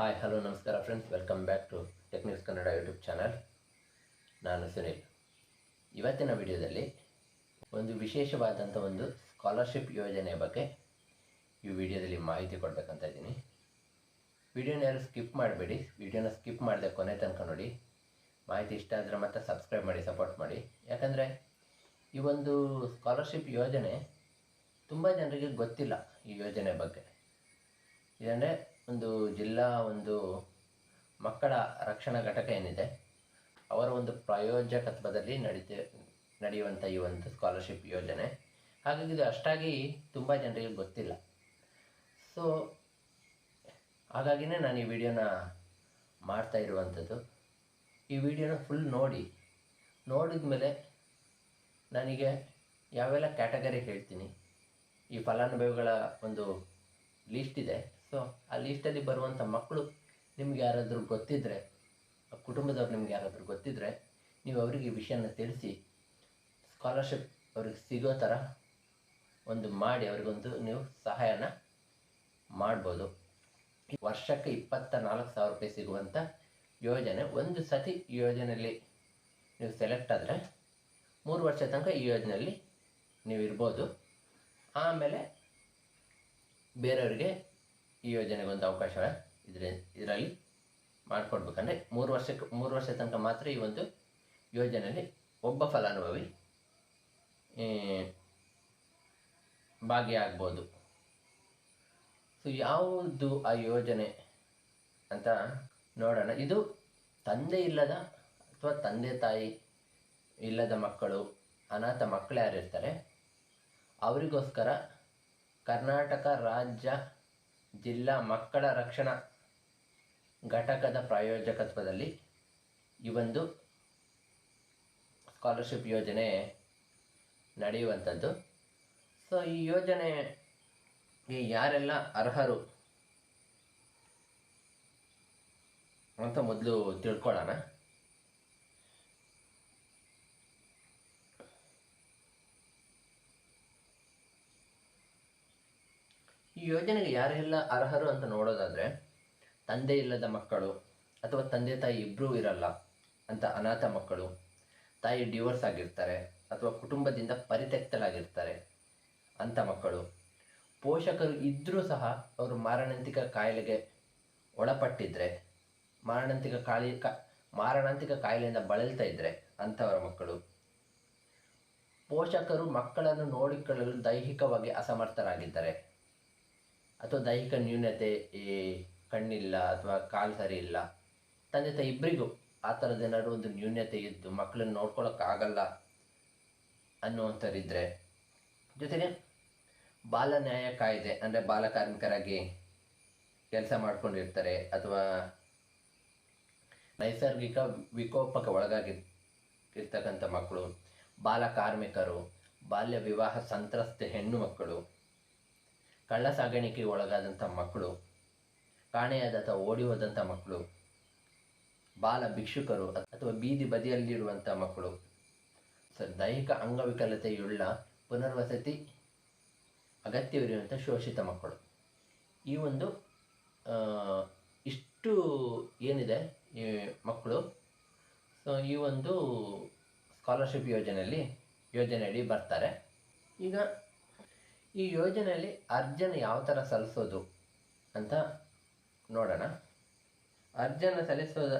Hi hello ನಮಸ್ಕಾರ friends welcome back to Technics Kannada YouTube channel ನಾನು ಸುನೀಲ್. ಇವತ್ತಿನ ವಿಡಿಯೋದಲ್ಲಿ ಒಂದು ವಿಶೇಷವಾದಂಥ ಒಂದು ಸ್ಕಾಲರ್ಶಿಪ್ ಯೋಜನೆಯ ಬಗ್ಗೆ ಈ ವಿಡಿಯೋದಲ್ಲಿ ಮಾಹಿತಿ ಕೊಡಬೇಕಂತ ಇದ್ದೀನಿ. ವಿಡಿಯೋನ ಯಾರು ಸ್ಕಿಪ್ ಮಾಡಬೇಡಿ. ವಿಡಿಯೋನ ಸ್ಕಿಪ್ ಮಾಡದೆ ಕೊನೆ ತನಕ ನೋಡಿ. ಮಾಹಿತಿ ಇಷ್ಟ ಆದರೆ ಮತ್ತೆ ಸಬ್ಸ್ಕ್ರೈಬ್ ಮಾಡಿ ಸಪೋರ್ಟ್ ಮಾಡಿ. ಯಾಕಂದರೆ ಈ ಒಂದು ಸ್ಕಾಲರ್ಶಿಪ್ ಯೋಜನೆ ತುಂಬ ಜನರಿಗೆ ಗೊತ್ತಿಲ್ಲ ಈ ಯೋಜನೆ ಬಗ್ಗೆ. ಇದಂದರೆ ಒಂದು ಜಿಲ್ಲಾ ಒಂದು ಮಕ್ಕಳ ರಕ್ಷಣಾ ಘಟಕ ಏನಿದೆ, ಅವರ ಒಂದು ಪ್ರಾಯೋಜಕತ್ವದಲ್ಲಿ ನಡೀತ ನಡೆಯುವಂಥ ಈ ಒಂದು ಸ್ಕಾಲರ್ಶಿಪ್ ಯೋಜನೆ. ಹಾಗಾಗಿ ಇದು ಅಷ್ಟಾಗಿ ತುಂಬ ಜನರಿಗೆ ಗೊತ್ತಿಲ್ಲ. ಸೊ ಹಾಗಾಗಿನೇ ನಾನು ಈ ವಿಡಿಯೋನ ಮಾಡ್ತಾ ಇರುವಂಥದ್ದು. ಈ ವಿಡಿಯೋನ ಫುಲ್ ನೋಡಿ ನೋಡಿದ ಮೇಲೆ ನನಗೆ ಯಾವೆಲ್ಲ ಕ್ಯಾಟಗರಿ ಹೇಳ್ತೀನಿ. ಈ ಫಲಾನುಭವಿಗಳ ಒಂದು ಲಿಸ್ಟ್ ಇದೆ. ಸೊ ಆ ಲೀಸ್ಟಲ್ಲಿ ಬರುವಂಥ ಮಕ್ಕಳು ನಿಮ್ಗೆ ಯಾರಾದರೂ ಗೊತ್ತಿದ್ದರೆ ಕುಟುಂಬದವ್ರು ನಿಮ್ಗೆ ಯಾರಾದರೂ ಗೊತ್ತಿದ್ದರೆ ನೀವು ಅವರಿಗೆ ವಿಷಯನ ತಿಳಿಸಿ ಸ್ಕಾಲರ್ಶಿಪ್ ಅವ್ರಿಗೆ ಸಿಗೋ ಥರ ಒಂದು ಮಾಡಿ, ಅವ್ರಿಗೊಂದು ನೀವು ಸಹಾಯನ ಮಾಡ್ಬೋದು. ವರ್ಷಕ್ಕೆ ಇಪ್ಪತ್ತ ನಾಲ್ಕು ಸಾವಿರ ರೂಪಾಯಿ ಸಿಗುವಂಥ ಯೋಜನೆ, ಒಂದು ಸತಿ ಯೋಜನೆಯಲ್ಲಿ ನೀವು ಸೆಲೆಕ್ಟ್ ಆದರೆ, ಮೂರು ವರ್ಷ ತನಕ ಈ ಯೋಜನೆಯಲ್ಲಿ ನೀವು ಇರ್ಬೋದು. ಆಮೇಲೆ ಬೇರೆಯವರಿಗೆ ಈ ಯೋಜನೆಗೊಂದು ಅವಕಾಶ ಇದ್ರ ಇದರಲ್ಲಿ ಮಾಡಿಕೊಡ್ಬೇಕಂದ್ರೆ ಮೂರು ವರ್ಷಕ್ಕೆ, ಮೂರು ವರ್ಷ ತನಕ ಮಾತ್ರ ಈ ಒಂದು ಯೋಜನೆಯಲ್ಲಿ ಒಬ್ಬ ಫಲಾನುಭವಿ ಭಾಗಿಯಾಗ್ಬೋದು. ಸೊ ಯಾವುದು ಆ ಯೋಜನೆ ಅಂತ ನೋಡೋಣ. ಇದು ತಂದೆ ಇಲ್ಲದ ಅಥವಾ ತಂದೆ ತಾಯಿ ಇಲ್ಲದ ಮಕ್ಕಳು, ಅನಾಥ ಮಕ್ಕಳು ಯಾರಿರ್ತಾರೆ ಅವರಿಗೋಸ್ಕರ ಕರ್ನಾಟಕ ರಾಜ್ಯ ಜಿಲ್ಲಾ ಮಕ್ಕಳ ರಕ್ಷಣಾ ಘಟಕದ ಪ್ರಾಯೋಜಕತ್ವದಲ್ಲಿ ಈ ಒಂದು ಸ್ಕಾಲರ್ಶಿಪ್ ಯೋಜನೆ ನಡೆಯುವಂಥದ್ದು. ಸೊ ಈ ಯೋಜನೆಗೆ ಯಾರೆಲ್ಲ ಅರ್ಹರು ಅಂತ ಮೊದಲು ತಿಳ್ಕೊಳ್ಳೋಣ. ಈ ಯೋಜನೆಗೆ ಯಾರೆಲ್ಲ ಅರ್ಹರು ಅಂತ ನೋಡೋದಾದರೆ, ತಂದೆ ಇಲ್ಲದ ಮಕ್ಕಳು ಅಥವಾ ತಂದೆ ತಾಯಿ ಇಬ್ಬರೂ ಇರಲ್ಲ ಅಂತ ಅನಾಥ ಮಕ್ಕಳು, ತಾಯಿ ಡಿವೋರ್ಸ್ ಆಗಿರ್ತಾರೆ ಅಥವಾ ಕುಟುಂಬದಿಂದ ಪರಿತ್ಯಕ್ತಲಾಗಿರ್ತಾರೆ ಅಂಥ ಮಕ್ಕಳು. ಪೋಷಕರು ಇದ್ದರೂ ಸಹ ಅವರು ಮಾರಣಾಂತಿಕ ಕಾಯಿಲೆಗೆ ಒಳಪಟ್ಟಿದ್ದರೆ ಮಾರಣಾಂತಿಕ ಕಾಯಿ ಕ, ಮಾರಣಾಂತಿಕ ಕಾಯಿಲೆಯಿಂದ ಬಳಲ್ತಾ ಇದ್ದರೆ ಅಂಥವರ ಮಕ್ಕಳು. ಪೋಷಕರು ಮಕ್ಕಳನ್ನು ನೋಡಿಕೊಳ್ಳಲು ದೈಹಿಕವಾಗಿ ಅಸಮರ್ಥರಾಗಿದ್ದಾರೆ. ಅಥವಾ ದೈಹಿಕ ನ್ಯೂನತೆ, ಈ ಕಣ್ಣಿಲ್ಲ ಅಥವಾ ಕಾಲು ಸರಿ ಇಲ್ಲ, ತಂದೆ ತಾಯಿ ಇಬ್ಬರಿಗೂ ಆ ಥರದ ಏನಾದರೂ ಒಂದು ನ್ಯೂನತೆ ಇದ್ದು ಮಕ್ಕಳನ್ನ ನೋಡ್ಕೊಳ್ಳೋಕ್ಕಾಗಲ್ಲ ಅನ್ನುವಂಥವ್ರಿದ್ದರೆ ಜೊತೆಗೆ ಬಾಲ ನ್ಯಾಯ ಕಾಯ್ದೆ ಅಂದರೆ ಬಾಲ ಕಾರ್ಮಿಕರಾಗಿ ಕೆಲಸ ಮಾಡ್ಕೊಂಡಿರ್ತಾರೆ ಅಥವಾ ನೈಸರ್ಗಿಕ ವಿಕೋಪಕ್ಕೆ ಒಳಗಾಗಿ ಇರ್ತಕ್ಕಂಥ ಮಕ್ಕಳು, ಬಾಲ ಕಾರ್ಮಿಕರು, ಬಾಲ್ಯ ವಿವಾಹ ಸಂತ್ರಸ್ತ ಹೆಣ್ಣು ಮಕ್ಕಳು ಕಳ್ಳ ಸಾಗಾಣಿಕೆಗೆ ಒಳಗಾದಂಥ ಮಕ್ಕಳು ಕಾಣೆಯಾದ ಅಥವಾ ಓಡಿ ಹೋದಂಥ ಮಕ್ಕಳು, ಬಾಲ ಭಿಕ್ಷುಕರು ಅಥವಾ ಬೀದಿ ಬದಿಯಲ್ಲಿರುವಂಥ ಮಕ್ಕಳು. ಸರ್, ದೈಹಿಕ ಅಂಗವಿಕಲತೆಯುಳ್ಳ ಪುನರ್ವಸತಿ ಅಗತ್ಯವಿರುವಂಥ ಶೋಷಿತ ಮಕ್ಕಳು. ಈ ಒಂದು ಇಷ್ಟು ಏನಿದೆ ಈ ಮಕ್ಕಳು? ಸೊ, ಈ ಒಂದು ಸ್ಕಾಲರ್ಶಿಪ್ ಯೋಜನೆಯಲ್ಲಿ ಯೋಜನೆಯಡಿ ಬರ್ತಾರೆ. ಈಗ ಈ ಯೋಜನೆಯಲ್ಲಿ ಅರ್ಜನ ಯಾವ ಥರ ಸಲ್ಲಿಸೋದು ಅಂತ ನೋಡೋಣ. ಅರ್ಜನ ಸಲ್ಲಿಸೋದು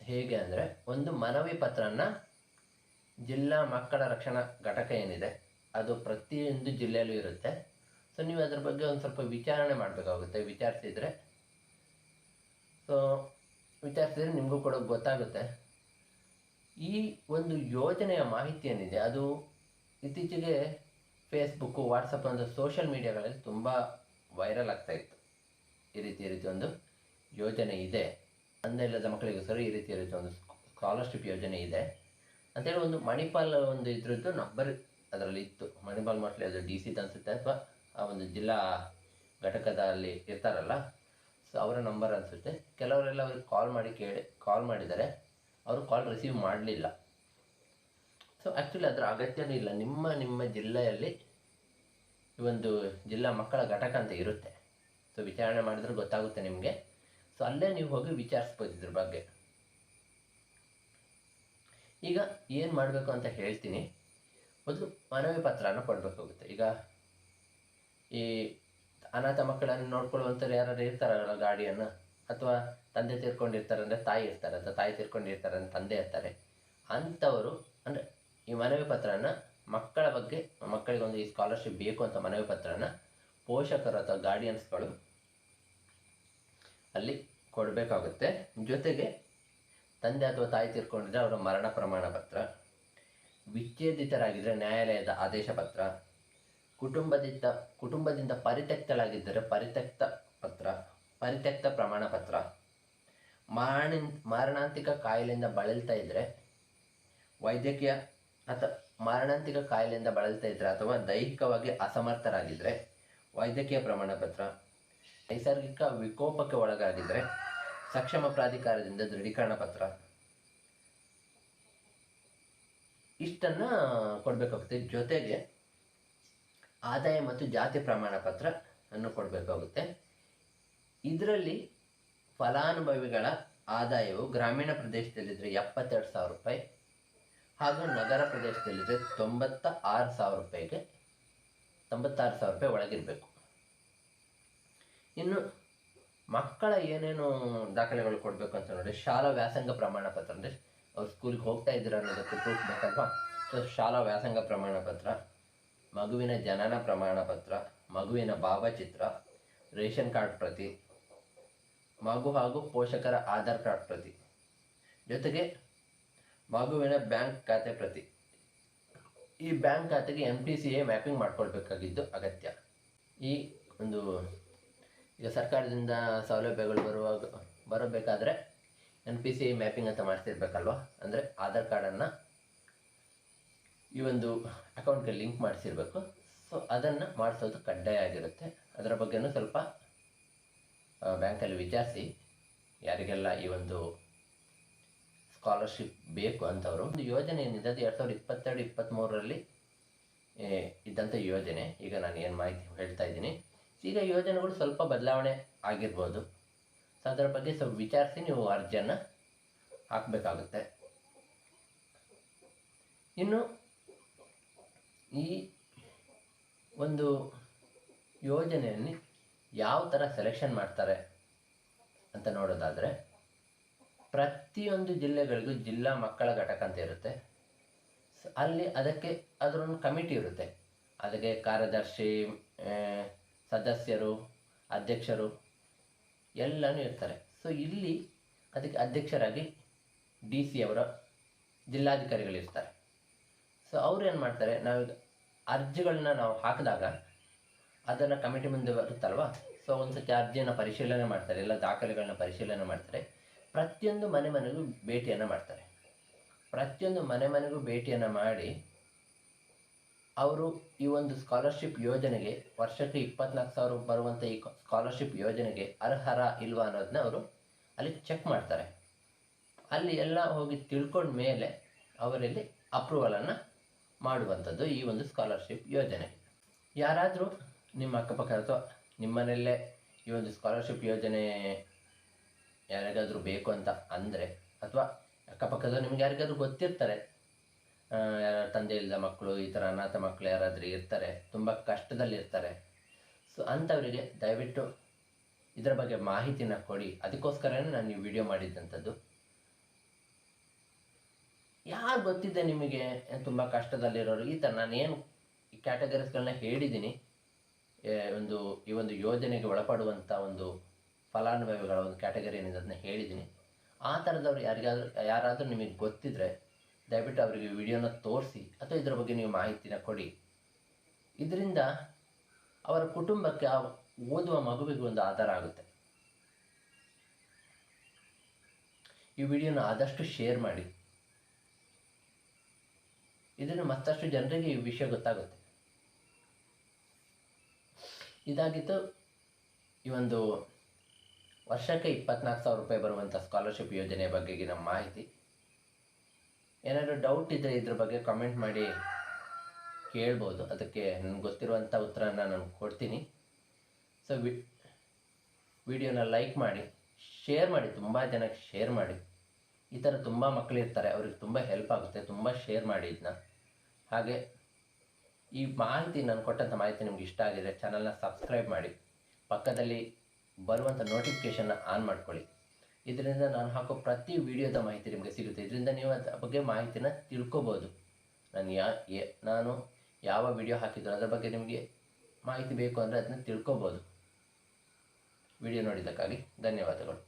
ಹೇಗೆ ಅಂದರೆ ಒಂದು ಮನವಿ ಪತ್ರನ ಜಿಲ್ಲಾ ಮಕ್ಕಳ ರಕ್ಷಣಾ ಘಟಕ ಏನಿದೆ, ಅದು ಪ್ರತಿಯೊಂದು ಜಿಲ್ಲೆಯಲ್ಲೂ ಇರುತ್ತೆ. ಸೊ ನೀವು ಅದ್ರ ಬಗ್ಗೆ ಒಂದು ಸ್ವಲ್ಪ ವಿಚಾರಣೆ ಮಾಡಬೇಕಾಗುತ್ತೆ, ವಿಚಾರಿಸಿದರೆ. ಸೊ ವಿಚಾರಿಸಿದರೆ ನಿಮಗೂ ಕೂಡ ಗೊತ್ತಾಗುತ್ತೆ. ಈ ಒಂದು ಯೋಜನೆಯ ಮಾಹಿತಿ ಏನಿದೆ, ಅದು ಇತ್ತೀಚೆಗೆ ಫೇಸ್ಬುಕ್ಕು ವಾಟ್ಸಪ್ ಒಂದು ಸೋಷಿಯಲ್ ಮೀಡಿಯಾಗಳಲ್ಲಿ ತುಂಬ ವೈರಲ್ ಆಗ್ತಾ ಇತ್ತು. ಈ ರೀತಿ ರೀತಿ ಒಂದು ಯೋಜನೆ ಇದೆ. ತಂದೆ ಇಲ್ಲದ ಸರಿ ಈ ರೀತಿ ರೀತಿ ಒಂದು ಸ್ಕಾಲರ್ಶಿಪ್ ಯೋಜನೆ ಇದೆ. ಅಂತೇಳಿ ಒಂದು ಮಣಿಪಾಲ್ ಒಂದು ಇದ್ರದ್ದು ನಂಬರ್ ಅದರಲ್ಲಿ ಇತ್ತು. ಮಣಿಪಾಲ್ ಮೋಸ್ಟ್ಲಿ ಅದು ಡಿ ಸಿ ಅನಿಸುತ್ತೆ. ಅಥವಾ ಆ ಒಂದು ಜಿಲ್ಲಾ ಘಟಕದಲ್ಲಿ ಇರ್ತಾರಲ್ಲ ಸೊ ಅವರ ನಂಬರ್ ಅನಿಸುತ್ತೆ. ಕೆಲವರೆಲ್ಲ ಅವ್ರಿಗೆ ಕಾಲ್ ಮಾಡಿ ಕೇಳಿ ಕಾಲ್ ಮಾಡಿದ್ದಾರೆ. ಅವರು ಕಾಲ್ ರಿಸೀವ್ ಮಾಡಲಿಲ್ಲ. ಸೊ ಆ್ಯಕ್ಚುಲಿ ಅದರ ಅಗತ್ಯನೂ ಇಲ್ಲ. ನಿಮ್ಮ ನಿಮ್ಮ ಜಿಲ್ಲೆಯಲ್ಲಿ ಈ ಒಂದು ಜಿಲ್ಲಾ ಮಕ್ಕಳ ಘಟಕ ಅಂತ ಇರುತ್ತೆ. ಸೊ ವಿಚಾರಣೆ ಮಾಡಿದ್ರೆ ಗೊತ್ತಾಗುತ್ತೆ ನಿಮಗೆ. ಸೊ ಅಲ್ಲೇ ನೀವು ಹೋಗಿ ವಿಚಾರಿಸ್ಬೋದು ಇದ್ರ ಬಗ್ಗೆ. ಈಗ ಏನು ಮಾಡಬೇಕು ಅಂತ ಹೇಳ್ತೀನಿ. ಮೊದಲು ಮನವಿ ಪತ್ರನ ಕೊಡಬೇಕಾಗುತ್ತೆ ಈಗ ಈ ಅನಾಥ ಮಕ್ಕಳನ್ನು ನೋಡ್ಕೊಳ್ಳುವಂಥವ್ರು ಯಾರು ಇರ್ತಾರಲ್ಲ ಗಾಡಿಯನ್ನು? ಅಥವಾ ತಂದೆ ತೀರ್ಕೊಂಡಿರ್ತಾರೆ ಅಂದರೆ ತಾಯಿ ಇರ್ತಾರೆ ಅಥವಾ ತಾಯಿ ತೀರ್ಕೊಂಡಿರ್ತಾರೆ ಅಂದರೆ ತಂದೆ ಇರ್ತಾರೆ. ಅಂಥವರು, ಅಂದರೆ ಈ ಮನವಿ ಪತ್ರನ ಮಕ್ಕಳ ಬಗ್ಗೆ, ಮಕ್ಕಳಿಗೊಂದು ಈ ಸ್ಕಾಲರ್ಶಿಪ್ ಬೇಕು ಅಂತ ಮನವಿ ಪತ್ರನ ಪೋಷಕರು ಅಥವಾ ಗಾರ್ಡಿಯನ್ಸ್ಗಳು ಅಲ್ಲಿ ಕೊಡಬೇಕಾಗುತ್ತೆ. ಜೊತೆಗೆ ತಂದೆ ಅಥವಾ ತಾಯಿ ತೀರ್ಕೊಂಡಿದ್ರೆ ಅವರ ಮರಣ ಪ್ರಮಾಣ ಪತ್ರ ವಿಚ್ಛೇದಿತರಾಗಿದ್ದರೆ ನ್ಯಾಯಾಲಯದ ಆದೇಶ ಪತ್ರ, ಕುಟುಂಬದಿಂದ ಕುಟುಂಬದಿಂದ ಪರಿತ್ಯಕ್ತಳಾಗಿದ್ದರೆ ಪರಿತ್ಯಕ್ತ ಪತ್ರ, ಪರಿತ್ಯಕ್ತ ಪ್ರಮಾಣ ಪತ್ರ, ಮಾರಣಿ, ಮಾರಣಾಂತಿಕ ಕಾಯಿಲೆಯಿಂದ ಬಳಲ್ತಾ ಇದ್ದರೆ ವೈದ್ಯಕೀಯ ಅಥವಾ ಮಾರಣಾಂತಿಕ ಕಾಯಿಲೆಯಿಂದ ಬಳಲ್ತಾ ಇದ್ದರೆ ಅಥವಾ ದೈಹಿಕವಾಗಿ ಅಸಮರ್ಥರಾಗಿದ್ದರೆ ವೈದ್ಯಕೀಯ ಪ್ರಮಾಣ ಪತ್ರ ನೈಸರ್ಗಿಕ ವಿಕೋಪಕ್ಕೆ ಒಳಗಾಗಿದ್ದರೆ ಸಕ್ಷಮ ಪ್ರಾಧಿಕಾರದಿಂದ ದೃಢೀಕರಣ ಪತ್ರ, ಇಷ್ಟನ್ನ ಕೊಡಬೇಕಾಗುತ್ತೆ. ಜೊತೆಗೆ ಆದಾಯ ಮತ್ತು ಜಾತಿ ಪ್ರಮಾಣ ಪತ್ರ ಅನ್ನು ಕೊಡಬೇಕಾಗುತ್ತೆ. ಇದರಲ್ಲಿ ಫಲಾನುಭವಿಗಳ ಆದಾಯವು ಗ್ರಾಮೀಣ ಪ್ರದೇಶದಲ್ಲಿದ್ದರೆ ಎಪ್ಪತ್ತೆರಡು ಸಾವಿರ ರೂಪಾಯಿ ಹಾಗೂ ನಗರ ಪ್ರದೇಶದಲ್ಲಿದ್ದರೆ ತೊಂಬತ್ತ ಆರು ಸಾವಿರ ರೂಪಾಯಿಗೆ ತೊಂಬತ್ತಾರು ಸಾವಿರ ರೂಪಾಯಿ ಒಳಗಿರಬೇಕು. ಇನ್ನು ಮಕ್ಕಳ ಏನೇನು ದಾಖಲೆಗಳು ಕೊಡಬೇಕು ಅಂತ ನೋಡಿ ಶಾಲಾ ವ್ಯಾಸಂಗ ಪ್ರಮಾಣ ಪತ್ರ ಅಂದರೆ ಅವ್ರು ಸ್ಕೂಲಿಗೆ ಹೋಗ್ತಾ ಇದ್ದೀರ ಅನ್ನೋದಕ್ಕೆ ಪ್ರೂಫ್ ಬೇಕಲ್ವಾ? ಸೊ ಶಾಲಾ ವ್ಯಾಸಂಗ ಪ್ರಮಾಣ ಪತ್ರ, ಮಗುವಿನ ಜನನ ಪ್ರಮಾಣ ಪತ್ರ, ಮಗುವಿನ ಭಾವಚಿತ್ರ, ರೇಷನ್ ಕಾರ್ಡ್ ಪ್ರತಿ, ಮಗು ಹಾಗೂ ಪೋಷಕರ ಆಧಾರ್ ಕಾರ್ಡ್ ಪ್ರತಿ. ಜೊತೆಗೆ ಮಗುವಿನ ಬ್ಯಾಂಕ್ ಖಾತೆ ಪ್ರತಿ. ಈ ಬ್ಯಾಂಕ್ ಖಾತೆಗೆ N P C A mapping ಮಾಡ್ಕೊಳ್ಬೇಕಾಗಿದ್ದು ಅಗತ್ಯ. ಈ ಒಂದು ಈಗ ಸರ್ಕಾರದಿಂದ ಸೌಲಭ್ಯಗಳು ಬರುವಾಗ, ಬರಬೇಕಾದ್ರೆ ಎನ್ ಪಿ ಸಿ ಮ್ಯಾಪಿಂಗ್ ಅಂತ ಮಾಡಿಸಿರ್ಬೇಕಲ್ವ? ಅಂದರೆ ಆಧಾರ್ ಕಾರ್ಡನ್ನು ಈ ಒಂದು ಅಕೌಂಟ್ಗೆ ಲಿಂಕ್ ಮಾಡಿಸಿರ್ಬೇಕು. ಸೊ ಅದನ್ನು ಮಾಡಿಸೋದು ಕಡ್ಡಾಯ ಆಗಿರುತ್ತೆ. ಅದರ ಬಗ್ಗೆನೂ ಸ್ವಲ್ಪ ಬ್ಯಾಂಕಲ್ಲಿ ವಿಚಾರಿಸಿ, ಯಾರಿಗೆಲ್ಲ ಈ ಒಂದು ಸ್ಕಾಲರ್ಶಿಪ್ ಬೇಕು ಅಂತವರು. ಒಂದು ಯೋಜನೆ ಏನಿದೆ, ಅದು ಎರಡು ಸಾವಿರದ ಇಪ್ಪತ್ತೆರಡು ಇಪ್ಪತ್ತ್ಮೂರರಲ್ಲಿ ಇದ್ದಂಥ ಯೋಜನೆ. ಈಗ ನಾನು ಏನು ಮಾಹಿತಿ ಹೇಳ್ತಾ ಇದ್ದೀನಿ. ಈಗ ಯೋಜನೆಗಳು ಸ್ವಲ್ಪ ಬದಲಾವಣೆ ಆಗಿರ್ಬೋದು. ಸೊ ಅದರ ಬಗ್ಗೆ ಸ್ವಲ್ಪ ವಿಚಾರಿಸಿ ನೀವು ಅರ್ಜಿಯನ್ನು ಹಾಕಬೇಕಾಗುತ್ತೆ. ಇನ್ನು, ಈ ಒಂದು ಯೋಜನೆಯಲ್ಲಿ ಯಾವ ಥರ ಸೆಲೆಕ್ಷನ್ ಮಾಡ್ತಾರೆ ಅಂತ ನೋಡೋದಾದರೆ ಪ್ರತಿಯೊಂದು ಜಿಲ್ಲೆಗಳಿಗೂ ಜಿಲ್ಲಾ ಮಕ್ಕಳ ಘಟಕ ಅಂತ ಇರುತ್ತೆ. ಅಲ್ಲಿ ಅದಕ್ಕೆ ಅದರೊಂದು ಕಮಿಟಿ ಇರುತ್ತೆ. ಅದಕ್ಕೆ ಕಾರ್ಯದರ್ಶಿ ಸದಸ್ಯರು, ಅಧ್ಯಕ್ಷರು ಎಲ್ಲನೂ ಇರ್ತಾರೆ. ಸೊ ಇಲ್ಲಿ ಅದಕ್ಕೆ ಅಧ್ಯಕ್ಷರಾಗಿ ಡಿ ಸಿ ಅವರ ಜಿಲ್ಲಾಧಿಕಾರಿಗಳಿರ್ತಾರೆ ಸೊ ಅವ್ರು ಏನು ಮಾಡ್ತಾರೆ, ನಾವು ಅರ್ಜಿಗಳನ್ನ ನಾವು ಹಾಕಿದಾಗ ಅದನ್ನು ಕಮಿಟಿ ಮುಂದೆ ಬರುತ್ತಲ್ವ? ಸೊ ಒಂದು ಸತಿ ಅರ್ಜಿಯನ್ನು ಪರಿಶೀಲನೆ ಮಾಡ್ತಾರೆ, ಎಲ್ಲ ದಾಖಲೆಗಳನ್ನ ಪರಿಶೀಲನೆ ಮಾಡ್ತಾರೆ. ಪ್ರತಿಯೊಂದು ಮನೆ ಮನೆಗೂ ಭೇಟಿಯನ್ನು ಮಾಡ್ತಾರೆ. ಪ್ರತಿಯೊಂದು ಮನೆ ಮನೆಗೂ ಭೇಟಿಯನ್ನು ಮಾಡಿ ಅವರು ಈ ಒಂದು ಸ್ಕಾಲರ್ಶಿಪ್ ಯೋಜನೆಗೆ ವರ್ಷಕ್ಕೆ ಇಪ್ಪತ್ನಾಲ್ಕು ಸಾವಿರ ಬರುವಂಥ ಈ ಸ್ಕಾಲರ್ಶಿಪ್ ಯೋಜನೆಗೆ ಅರ್ಹರ ಇಲ್ವಾ ಅನ್ನೋದನ್ನ ಅವರು ಅಲ್ಲಿ ಚೆಕ್ ಮಾಡ್ತಾರೆ. ಅಲ್ಲಿ ಎಲ್ಲ ಹೋಗಿ ತಿಳ್ಕೊಂಡ ಮೇಲೆ ಅವರಲ್ಲಿ ಅಪ್ರೂವಲನ್ನು ಮಾಡುವಂಥದ್ದು ಈ ಒಂದು ಸ್ಕಾಲರ್ಶಿಪ್ ಯೋಜನೆ. ಯಾರಾದರೂ ನಿಮ್ಮ ಅಕ್ಕಪಕ್ಕ ಅಥವಾ ನಿಮ್ಮನೆಯಲ್ಲೇ ಈ ಒಂದು ಸ್ಕಾಲರ್ಶಿಪ್ ಯೋಜನೆ ಯಾರಿಗಾದರೂ ಬೇಕು ಅಂತ ಅಂದರೆ, ಅಥವಾ ಅಕ್ಕಪಕ್ಕದವ್ರು ನಿಮ್ಗೆ ಯಾರಿಗಾದ್ರೂ ಗೊತ್ತಿರ್ತಾರೆ ಯಾರ ತಂದೆ ಇಲ್ಲದ ಮಕ್ಕಳು, ಈ ಥರ ಅನಾಥ ಮಕ್ಕಳು ಯಾರಾದರೂ ಇರ್ತಾರೆ, ತುಂಬ ಕಷ್ಟದಲ್ಲಿರ್ತಾರೆ. ಸೊ ಅಂಥವರಿಗೆ ದಯವಿಟ್ಟು ಇದರ ಬಗ್ಗೆ ಮಾಹಿತಿನ ಕೊಡಿ. ಅದಕ್ಕೋಸ್ಕರನೇ ನಾನು ಈ ವಿಡಿಯೋ ಮಾಡಿದ್ದಂಥದ್ದು. ಯಾರು ಗೊತ್ತಿದೆ ನಿಮಗೆ? ತುಂಬ ಕಷ್ಟದಲ್ಲಿರೋರು? ಈ ಥರ ನಾನು ಏನು ಈ ಕ್ಯಾಟಗರೀಸ್ಗಳನ್ನ ಹೇಳಿದ್ದೀನಿ ಒಂದು ಈ ಒಂದು ಯೋಜನೆಗೆ ಒಳಪಡುವಂಥ ಒಂದು ಫಲಾನುಭವಿಗಳ ಒಂದು ಕ್ಯಾಟಗರಿ ಏನಿದೆ ಅದನ್ನ ಹೇಳಿದ್ದೀನಿ. ಆ ಥರದವ್ರು ಯಾರಿಗಾದ್ರೂ, ಯಾರಾದರೂ ನಿಮಗೆ ಗೊತ್ತಿದ್ರೆ ದಯವಿಟ್ಟು ಅವರಿಗೆ ವಿಡಿಯೋನ ತೋರಿಸಿ, ಅಥವಾ ಇದರ ಬಗ್ಗೆ ನೀವು ಮಾಹಿತಿನ ಕೊಡಿ. ಇದರಿಂದ ಅವರ ಕುಟುಂಬಕ್ಕೆ ಆ ಓದುವ ಮಗುವಿಗೆ ಒಂದು ಆಧಾರ ಆಗುತ್ತೆ. ಈ ವಿಡಿಯೋನ ಆದಷ್ಟು ಶೇರ್ ಮಾಡಿ. ಇದನ್ನು ಮತ್ತಷ್ಟು ಜನರಿಗೆ ಈ ವಿಷಯ ಗೊತ್ತಾಗುತ್ತೆ. ಇದಾಗಿತ್ತು ಈ ಒಂದು ವರ್ಷಕ್ಕೆ ಇಪ್ಪತ್ನಾಲ್ಕು ಸಾವಿರ ರೂಪಾಯಿ ಬರುವಂಥ ಸ್ಕಾಲರ್ಶಿಪ್ ಯೋಜನೆಯ ಬಗೆಗಿನ ಮಾಹಿತಿ. ಏನಾದರೂ ಡೌಟ್ ಇದ್ದರೆ ಇದ್ರ ಬಗ್ಗೆ ಕಮೆಂಟ್ ಮಾಡಿ ಕೇಳ್ಬೋದು. ಅದಕ್ಕೆ ನನಗೆ ಗೊತ್ತಿರುವಂಥ ಉತ್ತರನ ನಾನು ಕೊಡ್ತೀನಿ. ಸೊ ವಿ, ವಿಡಿಯೋನ ಲೈಕ್ ಮಾಡಿ ಶೇರ್ ಮಾಡಿ, ತುಂಬ ಜನಕ್ಕೆ ಶೇರ್ ಮಾಡಿ. ಈ ಥರ ತುಂಬ ಮಕ್ಕಳಿರ್ತಾರೆ ಅವ್ರಿಗೆ ತುಂಬ ಹೆಲ್ಪ್ ಆಗುತ್ತೆ. ತುಂಬ ಶೇರ್ ಮಾಡಿ ಇದನ್ನ. ಹಾಗೆ ಈ ಮಾಹಿತಿ ನಾನು ಕೊಟ್ಟಂಥ ಮಾಹಿತಿ ನಿಮ್ಗೆ ಇಷ್ಟ ಆಗಿದೆ ಚಾನಲ್ನ ಸಬ್ಸ್ಕ್ರೈಬ್ ಮಾಡಿ. ಪಕ್ಕದಲ್ಲಿ ಬರುವಂಥ ನೋಟಿಫಿಕೇಷನ್ನ ಆನ್ ಮಾಡ್ಕೊಳ್ಳಿ. ಇದರಿಂದ ನಾನು ಹಾಕೋ ಪ್ರತಿ ವಿಡಿಯೋದ ಮಾಹಿತಿ ನಿಮಗೆ ಸಿಗುತ್ತೆ. ಇದರಿಂದ ನೀವು ಅದರ ಬಗ್ಗೆ ಮಾಹಿತಿನ ತಿಳ್ಕೊಬೋದು. ನಾನು ಯಾ ನಾನು ಯಾವ ವಿಡಿಯೋ ಹಾಕಿದ್ರು ಅದರ ಬಗ್ಗೆ ನಿಮಗೆ ಮಾಹಿತಿ ಬೇಕು ಅಂದರೆ ಅದನ್ನ ತಿಳ್ಕೊಬೋದು. ವಿಡಿಯೋ ನೋಡಿದ್ದಕ್ಕಾಗಿ ಧನ್ಯವಾದಗಳು.